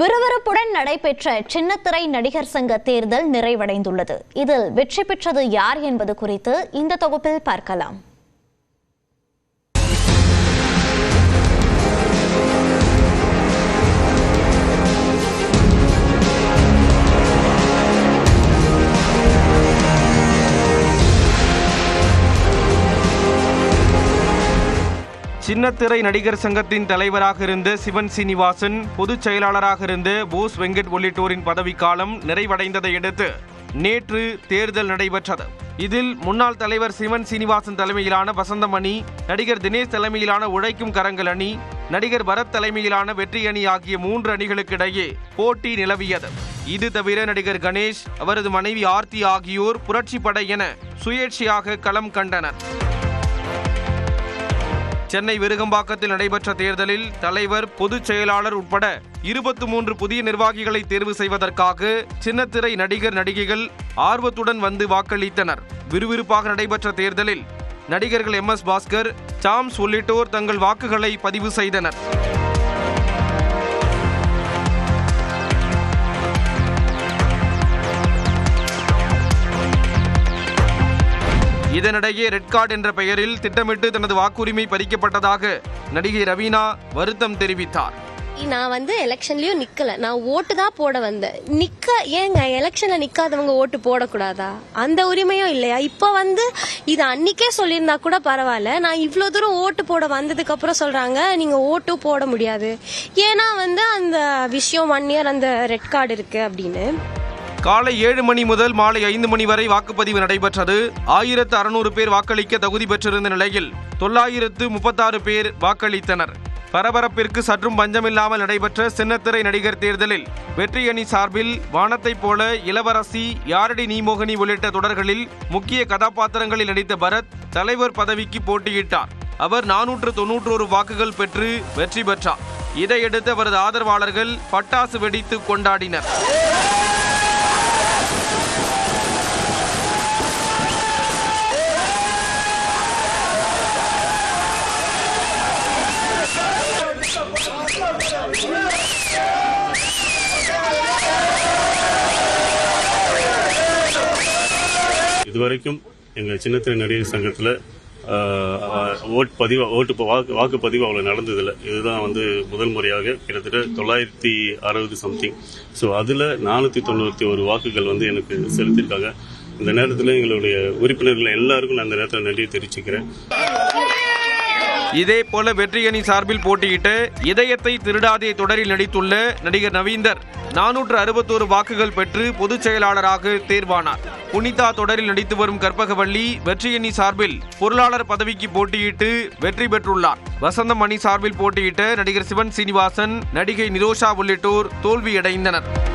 விறுவிறுப்புடன் நடைபெற்ற சின்னத்திரை நடிகர் சங்க தேர்தல் நிறைவடைந்துள்ளது. இதில் வெற்றி பெற்றது யார் என்பது குறித்து இந்த தொகுப்பில் பார்க்கலாம். சின்னத்திரை நடிகர் சங்கத்தின் தலைவராக இருந்த சிவன் சீனிவாசன் பொதுச் செயலாளராக இருந்த போஸ் வெங்கட் உள்ளிட்டோரின் பதவிக்காலம் நிறைவடைந்ததை அடுத்து நேற்று தேர்தல் நடைபெற்றது. இதில் முன்னாள் தலைவர் சிவன் சீனிவாசன் தலைமையிலான வசந்தமணி நடிகர் தினேஷ் தலைமையிலான உழைக்கும் கரங்கள் அணி நடிகர் பரத் தலைமையிலான வெற்றி அணி ஆகிய மூன்று அணிகளுக்கிடையே போட்டி நிலவியது. இது தவிர நடிகர் கணேஷ் அவரது மனைவி ஆர்த்தி ஆகியோர் புரட்சி படை என சுயேட்சையாக களம் கண்டனர். சென்னை விருகம்பாக்கத்தில் நடைபெற்ற தேர்தலில் தலைவர் பொதுச் செயலாளர் உட்பட இருபத்தி மூன்று புதிய நிர்வாகிகளை தேர்வு செய்வதற்காக சின்னத்திரை நடிகர் நடிகைகள் ஆர்வத்துடன் வந்து வாக்களித்தனர். விறுவிறுப்பாக நடைபெற்ற தேர்தலில் நடிகர்கள் எம் எஸ் பாஸ்கர் சாம்ஸ் உள்ளிட்டோர் தங்கள் வாக்குகளை பதிவு செய்தனர். இதனிடையே ரெட் கார்டு என்ற பெயரில் திட்டமிட்டு தனது வாக்குரிமை பறிக்கப்பட்டதாக நடிகை ரவீனா வருத்தம் தெரிவித்தார். நான் வந்து எலெக்ஷன்லயும் நிக்கல. நான் ஓட்டு தான் போட வந்தேன். நிக்க ஏங்க எலெக்ஷன்ல நிக்காதவங்க ஓட்டு போடக்கூடாதா? அந்த உரிமையும் இல்லையா? இப்போ வந்து இது அன்னைக்கே சொல்லியிருந்தா கூட பரவாயில்ல. நான் இவ்வளோ தூரம் ஓட்டு போட வந்ததுக்கு அப்புறம் சொல்றாங்க நீங்க ஓட்டும் போட முடியாது. ஏன்னா வந்து அந்த விஷயம் ஒன் இயர் அந்த ரெட் கார்டு இருக்கு அப்படின்னு. காலை ஏழு மணி முதல் மாலை ஐந்து மணி வரை வாக்குப்பதிவு நடைபெற்றது. ஆயிரத்து அறுநூறு பேர் வாக்களிக்க தகுதி பெற்றிருந்த நிலையில் தொள்ளாயிரத்து முப்பத்தாறு பேர் வாக்களித்தனர். பரபரப்பிற்கு சற்றும் பஞ்சமில்லாமல் நடைபெற்ற சின்னத்திரை நடிகர் தேர்தலில் வெற்றி அணி சார்பில் வானத்தைப் போல இளவரசி யாரடி நீமோகனி உள்ளிட்ட தொடர்களில் முக்கிய கதாபாத்திரங்களில் நடித்த பரத் தலைவர் பதவிக்கு போட்டியிட்டார். அவர் நானூற்று தொன்னூற்றோரு வாக்குகள் பெற்று வெற்றி பெற்றார். இதையடுத்து அவரது ஆதரவாளர்கள் பட்டாசு வெடித்து கொண்டாடினர். இதுவரைக்கும் எங்கள் சின்னத்திரை நடிகர் சங்கத்தில் ஓட்டு பதிவு ஓட்டு வாக்கு வாக்குப்பதிவு அவ்வளோ நடந்ததில்லை. இதுதான் வந்து முதல் முறையாக கிட்டத்தட்ட தொள்ளாயிரத்தி அறுபது சம்திங் ஸோ அதில் நானூற்றி தொண்ணூற்றி ஒரு வாக்குகள் வந்து எனக்கு செலுத்தியிருக்காங்க. இந்த நேரத்தில் எங்களுடைய உறுப்பினர்கள் எல்லாருக்கும் நான் அந்த நேரத்தில் நன்றியை தெரிவிச்சுக்கிறேன். இதே போல வெற்றியணி சார்பில் போட்டியிட்டு இதயத்தை திருடாதே தொடரில் நடித்துள்ள நடிகர் நவீந்தர் நானூற்று அறுபத்தோரு வாக்குகள் பெற்று பொதுச் செயலாளராக தேர்வானார். புனிதா தொடரில் நடித்து வரும் கற்பகவள்ளி வெற்றியணி சார்பில் பொருளாளர் பதவிக்கு போட்டியிட்டு வெற்றி பெற்றுள்ளார். வசந்தம் அணி சார்பில் போட்டியிட்ட நடிகர் சிவன் சீனிவாசன் நடிகை நிரோஷா உள்ளிட்டோர் தோல்வியடைந்தனர்.